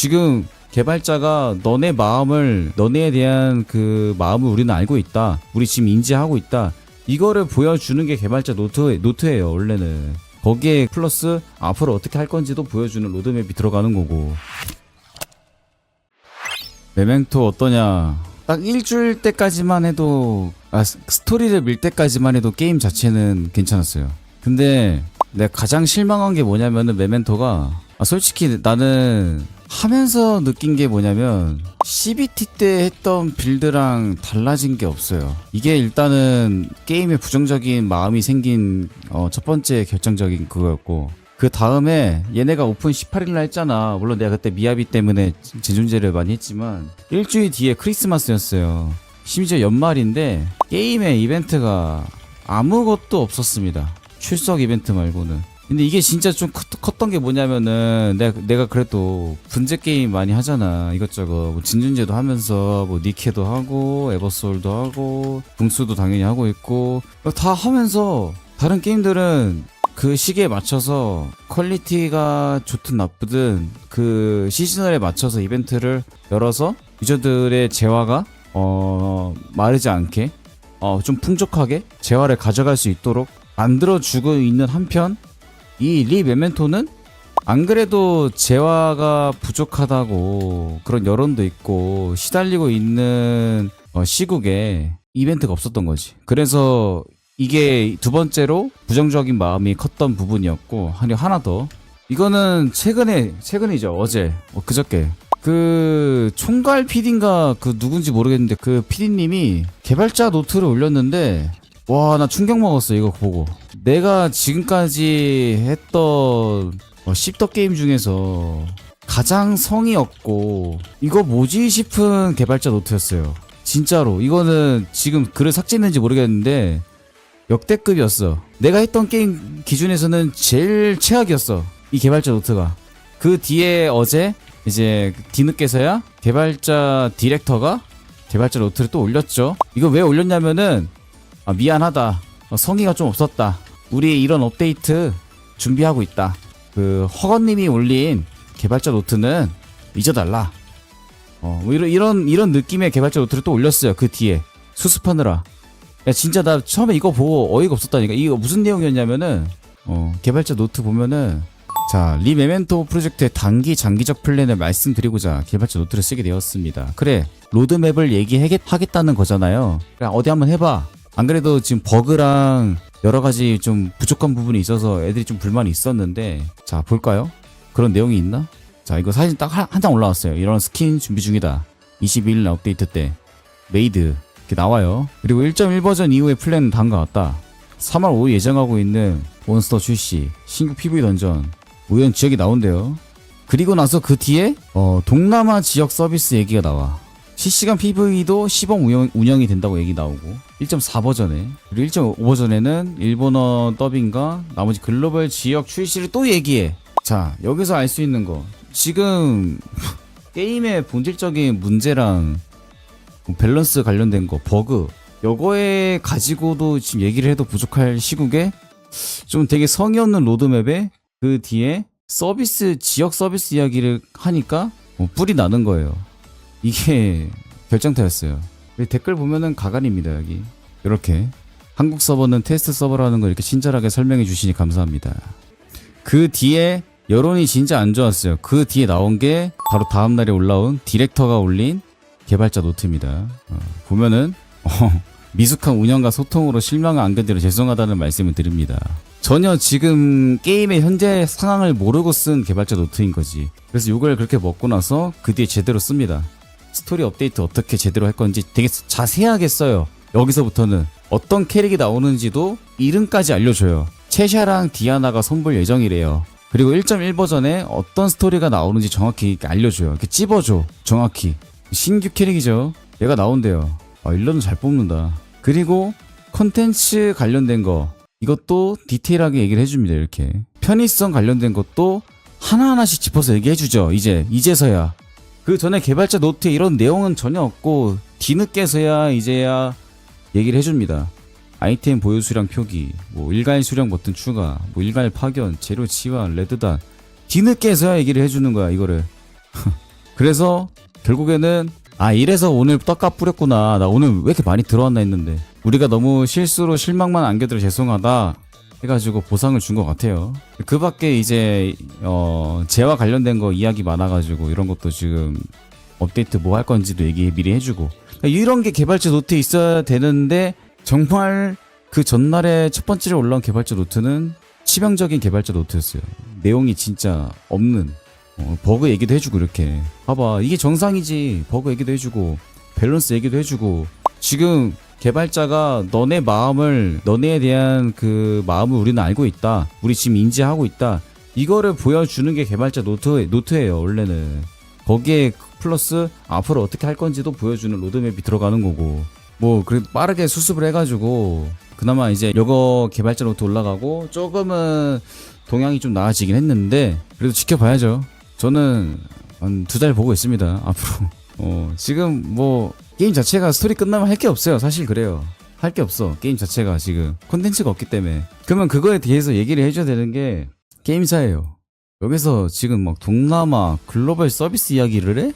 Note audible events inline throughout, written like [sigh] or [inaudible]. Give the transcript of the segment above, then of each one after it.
지금 개발자가 너네 마음을 너네에 대한 그 마음을 우리는 알고 있다. 우리 지금 인지하고 있다. 이거를 보여주는 게 개발자 노트 노트예요. 원래는 거기에 플러스 앞으로 어떻게 할 건지도 보여주는 로드맵이 들어가는 거고. 메멘토 어떠냐? 딱 일주일 때까지만 해도 아 스- 스토리를 밀 때까지만 해도 게임 자체는 괜찮았어요. 근데 내가 가장 실망한 게 뭐냐면은 메멘토가 아 솔직히 나는 하면서 느낀 게 뭐냐면 CBT 때 했던 빌드랑 달라진 게 없어요. 이게 일단은 게임에 부정적인 마음이 생긴 어, 첫 번째 결정적인 그거였고 그 다음에 얘네가 오픈 18일날 했잖아. 물론 내가 그때 미야비 때문에 재존재를 많이 했지만 일주일 뒤에 크리스마스였어요. 심지어 연말인데 게임에 이벤트가 아무것도 없었습니다. 출석 이벤트 말고는. 근데 이게 진짜 좀 컸, 컸던 게 뭐냐면은 내가, 내가 그래도 분재 게임 많이 하잖아. 이것저것. 뭐 진준제도 하면서 뭐 니케도 하고 에버솔도 하고 붕수도 당연히 하고 있고. 다 하면서 다른 게임들은 그 시기에 맞춰서 퀄리티가 좋든 나쁘든 그 시즌얼에 맞춰서 이벤트를 열어서 유저들의 재화가 어 마르지 않게 어 좀 풍족하게 재화를 가져갈 수 있도록 만들어 주고 있는 한편 이 리 메멘토는 안 그래도 재화가 부족하다고 그런 여론도 있고 시달리고 있는 어, 시국에 이벤트가 없었던 거지. 그래서 이게 두 번째로 부정적인 마음이 컸던 부분이었고 하니 하나 더. 이거는 최근에 최근이죠 어제. 어, 그저께. 그 총괄 PD인가 그 누군지 모르겠는데 그 PD님이 개발자 노트를 올렸는데 와 나 충격 먹었어 이거 보고. 내가 지금까지 했던 어, 씹덕 게임 중에서 가장 성의 없고 이거 뭐지 싶은 개발자 노트였어요. 진짜로. 이거는 지금 글을 삭제했는지 모르겠는데 역대급이었어. 내가 했던 게임 기준에서는 제일 최악이었어 이 개발자 노트가. 그 뒤에 어제 이제 뒤늦게서야 개발자 디렉터가 개발자 노트를 또 올렸죠. 이거 왜 올렸냐면은 아, 미안하다. 어, 성의가 좀 없었다. 우리 이런 업데이트 준비하고 있다. 그 허건님이 올린 개발자 노트는 잊어달라. 어, 뭐 이런 이런 이런 느낌의 개발자 노트를 또 올렸어요. 그 뒤에 수습하느라. 야 진짜 나 처음에 이거 보고 어이가 없었다니까. 이거 무슨 내용이었냐면은 어, 개발자 노트 보면은 자, 리메멘토 프로젝트의 단기 장기적 플랜을 말씀드리고자 개발자 노트를 쓰게 되었습니다. 그래, 로드맵을 얘기하겠다는 거잖아요. 그냥 어디 한번 해봐. 안 그래도 지금 버그랑 여러 가지 좀 부족한 부분이 있어서 애들이 좀 불만이 있었는데, 자, 볼까요? 그런 내용이 있나? 자, 이거 사진 딱 한 장 올라왔어요. 이런 스킨 준비 중이다. 22일 업데이트 때. 메이드. 이렇게 나와요. 그리고 1.1 버전 이후의 플랜은 다음과 같다. 3월 5일 예정하고 있는 몬스터 출시, 신규 PV 던전, 우연 지역이 나온대요. 그리고 나서 그 뒤에 어, 동남아 지역 서비스 얘기가 나와. 실시간 PV도 시범 운영, 운영 이 된다고 얘기 나오고 1.4 버전에 그리고 1.5 버전에는 일본어 더빙과 나머지 글로벌 지역 출시를 또 얘기해. 자 여기서 알 수 있는 거 지금 [laughs] 게임의 본질적인 문제랑 뭐 밸런스 관련된 거 버그 요거에 가지고도 지금 얘기를 해도 부족할 시국에 좀 되게 성의 없는 로드맵에 그 뒤에 서비스 지역 서비스 이야기를 하니까 어, 뿔이 나는 거예요. 이게 결정타였어요. 댓글 보면은 가관입니다 여기 이렇게 한국 서버는 테스트 서버라는 걸 이렇게 친절하게 설명해 주시니 감사합니다. 그 뒤에 여론이 진짜 안 좋았어요. 그 뒤에 나온 게 바로 다음 날에 올라온 디렉터가 올린 개발자 노트입니다. 어, 보면은 어, 미숙한 운영과 소통으로 실망을 안겨드려 죄송하다는 말씀을 드립니다. 전혀 지금 게임의 현재 상황을 모르고 쓴 개발자 노트인 거지. 그래서 이걸 그렇게 먹고 나서 그 뒤에 제대로 씁니다. 스토리 업데이트 어떻게 제대로 할 건지 되게 자세하게 써요. 여기서부터는 어떤 캐릭이 나오는지도 이름까지 알려줘요. 채샤랑 디아나가 선볼 예정이래요. 그리고 1.1 버전에 어떤 스토리가 나오는지 정확히 알려줘요. 이렇게 찝어줘. 정확히. 신규 캐릭이죠. 얘가 나온대요. 아, 일러는 잘 뽑는다. 그리고 컨텐츠 관련된 거 이것도 디테일하게 얘기를 해줍니다. 이렇게 편의성 관련된 것도 하나하나씩 짚어서 얘기해주죠. 이제 이제서야 그 전에 개발자 노트에 이런 내용은 전혀 없고 뒤늦게서야 이제야 얘기를 해줍니다. 아이템 보유 수량 표기, 뭐 일괄 수량 버튼 추가, 뭐 일괄 파견, 재료 치환, 레드단 뒤늦게서야 얘기를 해주는 거야 이거를. [laughs] 그래서 결국에는 아 이래서 오늘 떡값 뿌렸구나 나 오늘 왜 이렇게 많이 들어왔나 했는데 우리가 너무 실수로 실망만 안겨드려 죄송하다 해가지고 보상을 준 것 같아요. 그 밖에 이제 어 재와 관련된 거 이야기 많아가지고 이런 것도 지금 업데이트 뭐 할 건지도 얘기 미리 해주고. 그러니까 이런 게 개발자 노트에 있어야 되는데 정말 그 전날에 첫 번째로 올라온 개발자 노트는 치명적인 개발자 노트였어요. 내용이 진짜 없는 어, 버그 얘기도 해주고 이렇게. 봐봐. 이게 정상이지. 버그 얘기도 해주고 밸런스 얘기도 해주고. 지금 개발자가 너네 마음을 너네에 대한 그 마음을 우리는 알고 있다. 우리 지금 인지하고 있다. 이거를 보여주는 게 개발자 노트 노트예요 원래는. 거기에 플러스 앞으로 어떻게 할 건지도 보여주는 로드맵이 들어가는 거고. 뭐 그래도 빠르게 수습을 해가지고 그나마 이제 요거 개발자 노트 올라가고 조금은 동향이 좀 나아지긴 했는데 그래도 지켜봐야죠. 저는 한 두 달 보고 있습니다 앞으로. 어 지금 뭐 게임 자체가 스토리 끝나면 할 게 없어요. 사실 그래요. 할 게 없어. 게임 자체가 지금 콘텐츠가 없기 때문에. 그러면 그거에 대해서 얘기를 해줘야 되는 게 게임사예요. 여기서 지금 막 동남아 글로벌 서비스 이야기를 해?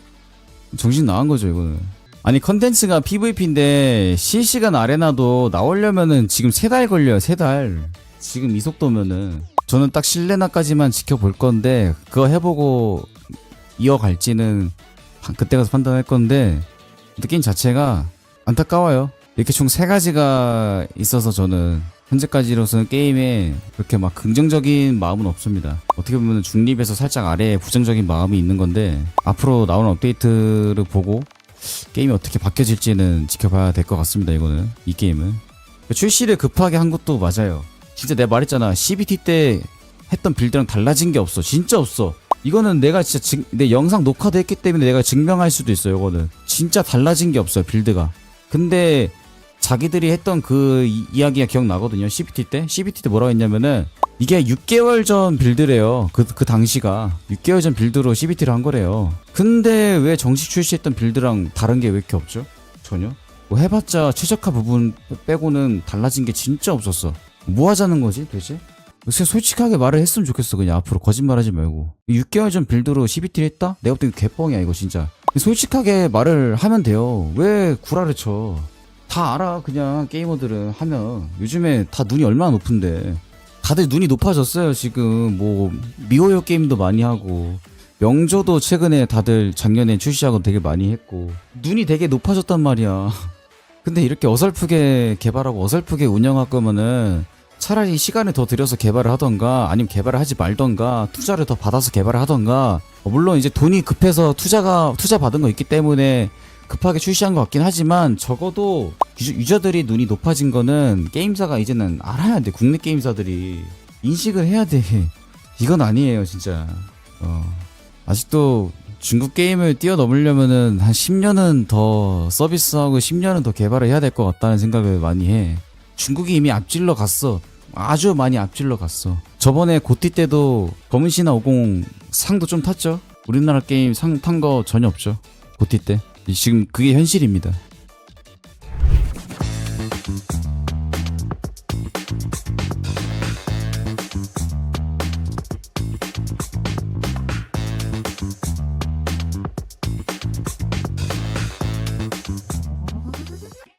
정신 나간 거죠 이거는. 아니 컨텐츠가 PVP인데 실시간 아레나도 나오려면은 지금 세 달 걸려요 세 달. 지금 이 속도면은. 저는 딱 실내나까지만 지켜볼 건데 그거 해보고 이어갈지는 판- 그때 가서 판단할 건데 근데 게임 자체가 안타까워요 이렇게 총 세 가지가 있어서 저는 현재까지로서는 게임에 그렇게 막 긍정적인 마음은 없습니다. 어떻게 보면 중립에서 살짝 아래에 부정적인 마음이 있는 건데 앞으로 나오는 업데이트를 보고 게임이 어떻게 바뀌어질지는 지켜봐야 될 것 같습니다. 이거는 이 게임은 출시를 급하게 한 것도 맞아요. 진짜 내가 말했잖아. CBT 때 했던 빌드랑 달라진 게 없어. 진짜 없어. 이거는 내가 진짜 증- 내 영상 녹화도 했기 때문에 내가 증명할 수도 있어요. 이거는 진짜 달라진 게 없어요. 빌드가. 근데 자기들이 했던 그 이, 이야기가 기억나거든요. CBT 때. CBT 때 뭐라고 했냐면은 이게 6개월 전 빌드래요. 그, 그 당시가. 6개월 전 빌드로 CBT를 한 거래요. 근데 왜 정식 출시했던 빌드랑 다른 게 왜 이렇게 없죠? 전혀? 뭐 해봤자 최적화 부분 빼고는 달라진 게 진짜 없었어. 뭐 하자는 거지 도대체? 그냥 솔직하게 말을 했으면 좋겠어 그냥 앞으로 거짓말하지 말고 6개월 전 빌드로 CBT를 했다? 내가 볼땐 개뻥이야 이거 진짜 솔직하게 말을 하면 돼요. 왜 구라를 쳐? 다 알아 그냥 게이머들은 하면. 요즘에 다 눈이 얼마나 높은데. 다들 눈이 높아졌어요 지금. 뭐 미호요 게임도 많이 하고. 명조도 최근에 다들 작년에 출시하고 되게 많이 했고. 눈이 되게 높아졌단 말이야. [laughs] 근데 이렇게 어설프게 개발하고 어설프게 운영할 거면은 차라리 시간을 더 들여서 개발을 하던가 아니면 개발을 하지 말던가 투자를 더 받아서 개발을 하던가 어, 물론 이제 돈이 급해서 투자가 투자 받은 거 있기 때문에 급하게 출시한 것 같긴 하지만 적어도 유저, 유저 들이 눈이 높아진 거는 게임사가 이제는 알아야 돼 국내 게임사들이 인식을 해야 돼 [laughs] 이건 아니에요 진짜 어 아직도 중국 게임을 뛰어넘으려면은 한 10년은 더 서비스하고 10년은 더 개발을 해야 될 것 같다는 생각을 많이 해. 중국이 이미 앞질러 갔어. 아주 많이 앞질러 갔어. 저번에 고티 때도 검은 신화 50 상도 좀 탔죠. 우리나라 게임 상 탄 거 전혀 없죠. 고티 때. 지금 그게 현실입니다.